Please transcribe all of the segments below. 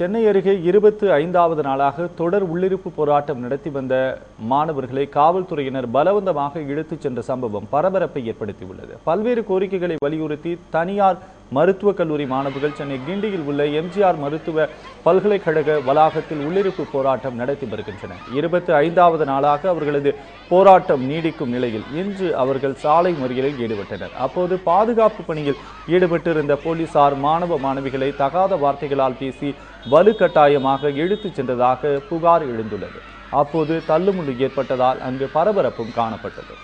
சென்னை அருகே இருபத்து ஐந்தாவது நாளாக தொடர் உள்ளிருப்பு போராட்டம் நடத்தி வந்த மாணவர்களை காவல்துறையினர் பலவந்தமாக இழுத்துச் சென்ற சம்பவம் பரபரப்பை ஏற்படுத்தியுள்ளது. பல்வேறு கோரிக்கைகளை வலியுறுத்தி தனியார் மருத்துவக் கல்லூரி மாணவர்கள் சென்னை கிண்டியில் உள்ள எம்ஜிஆர் மருத்துவ பல்கலைக்கழக வளாகத்தில் உள்ளிருப்பு போராட்டம் நடத்தி வருகின்றனர். இருபத்து ஐந்தாவது நாளாக அவர்களது போராட்டம் நீடிக்கும் நிலையில் இன்று அவர்கள் சாலை மறியலில் ஈடுபட்டனர். அப்போது பாதுகாப்பு பணியில் ஈடுபட்டிருந்த போலீசார் மாணவ மாணவிகளை தகாத வார்த்தைகளால் பேசி வலுக்கட்டாயமாக இழுத்துச் சென்றதாக புகார் எழுந்துள்ளது. அப்போது தள்ளுமுள்ளு ஏற்பட்டதால் அங்கு பரபரப்பும் காணப்பட்டது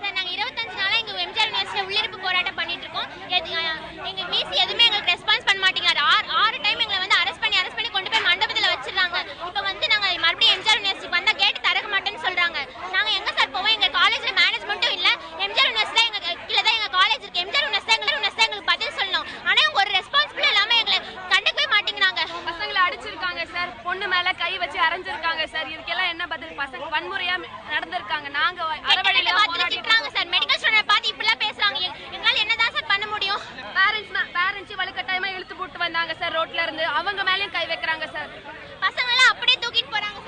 சார் நாங்கள் இருபத்தஞ்சு நாளாக எங்கள் எம்ஜிஆர் யூனிவர்சிட்டியில் உள்ளிருப்பு போராட்டம் பண்ணிட்டு இருக்கோம் எது- அஹ், எங்க விசி எதுவுமே எங்களுக்கு ரெஸ்பான்ஸ் பண்ண மாட்டேங்கிறாரு ஆறு ஆறு டைம் எங்களை வந்து அரெஸ்ட் பண்ணி அரெஸ்ட் பண்ணி கொண்டு போய் மண்டபத்தில் வச்சிருக்காங்க இப்போ வந்து நாங்கள் மறுபடியும் எம்ஜிஆர் யூனிவர்சிட்டி வந்தால் கேட்டு திறக்க மாட்டேன்னு சொல்கிறாங்க நாங்கள் எங்கே சார் போவோம் எங்கள் காலேஜில் மேனேஜ்மெண்ட்டும் இல்லை எம்ஜிஆர் யூனிவர்சிட்டி எங்கள் கீழே தான் எங்கள் காலேஜ் இருக்குது எம்ஜிஆர் யூனிவர்சிட்டி எங்கள் யூனிவர்சிட்டி எங்களுக்கு பதில் சொல்லணும் ஆனால் இவங்க ஒரு ரெஸ்பான்சிபிள் இல்லாமல் எங்களை கண்டுக்கவே மாட்டேங்கிறாங்க பசங்களை அடிச்சிருக்காங்க சார் பொண்ணு மேல கை வச்சு அரைஞ்சிருக்காங்க சார். இதுக்கெல்லாம் என்ன பதில்? பசங்க வன்முறையா நடந்திருக்காங்க. நாங்க வார்த்தையில திட்டுறாங்க சார். மெடிக்கல் ஸ்டூடெண்ட் பார்த்து இப்படிலாம் பேசுறாங்க. எங்க- எங்களால என்னதான் சார் பண்ண முடியும்? பேரண்ட்ஸ் பேரண்ட்ஸ் வலுக்கட்டாயமா இழுத்து போட்டு வந்தாங்க சார் ரோட்ல இருந்து. அவங்க மேலயும் கை வைக்கிறாங்க சார். பசங்க எல்லாம் அப்படியே தூக்கிட்டு போறாங்க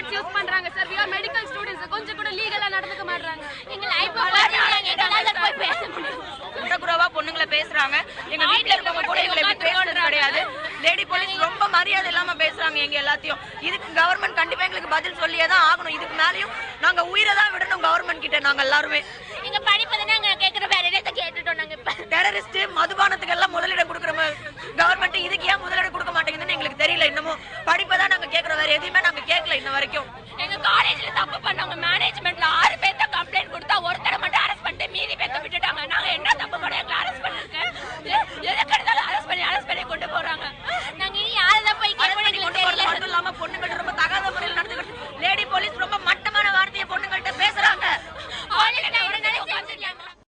வேர்ட்ஸ் யூஸ் பண்றாங்க sir we are medical students கொஞ்சம் கூட லீகலா நடந்துக்க மாட்டாங்க எங்க லைஃப் எங்களால போய் பேச முடியும். குறகுறவா பொண்ணுங்களை பேசுறாங்க. எங்க வீட்ல இருக்கவங்க கூட எங்களை பேசுறது கிடையாது. லேடி போலீஸ் ரொம்ப மரியாதை இல்லாம பேசுறாங்க எங்க எல்லாத்தையும். இதுக்கு கவர்மெண்ட் கண்டிப்பா எங்களுக்கு பதில் சொல்லியே தான் ஆகணும். இதுக்கு மேலயும் நாங்க உயிரை தான் விடணும் கவர்மெண்ட் கிட்ட நாங்க எல்லாருமே. எங்க படிப்பு தானே நாங்க கேக்குற வேற என்னத்தை கேட்டுட்டோம் நாங்க இப்ப. டெரரிஸ்ட் மதுபானத்துக்கு எல்லாம் முதலிடம் கொடுக்குற கவர்மெண்ட் இதுக்கு ஏன் முதலிடம் கொடுக்க மாட்டேங்குதுன்னு எங்களுக்கு தெரியல. இன்னமும் படிப்பை தான் நாங்க கேட்கறோம் வேற எதுவுமே நாங்க கேட்கல இன்ன வரைக்கும். எங்க காலேஜ்ல தப்பு பண்ண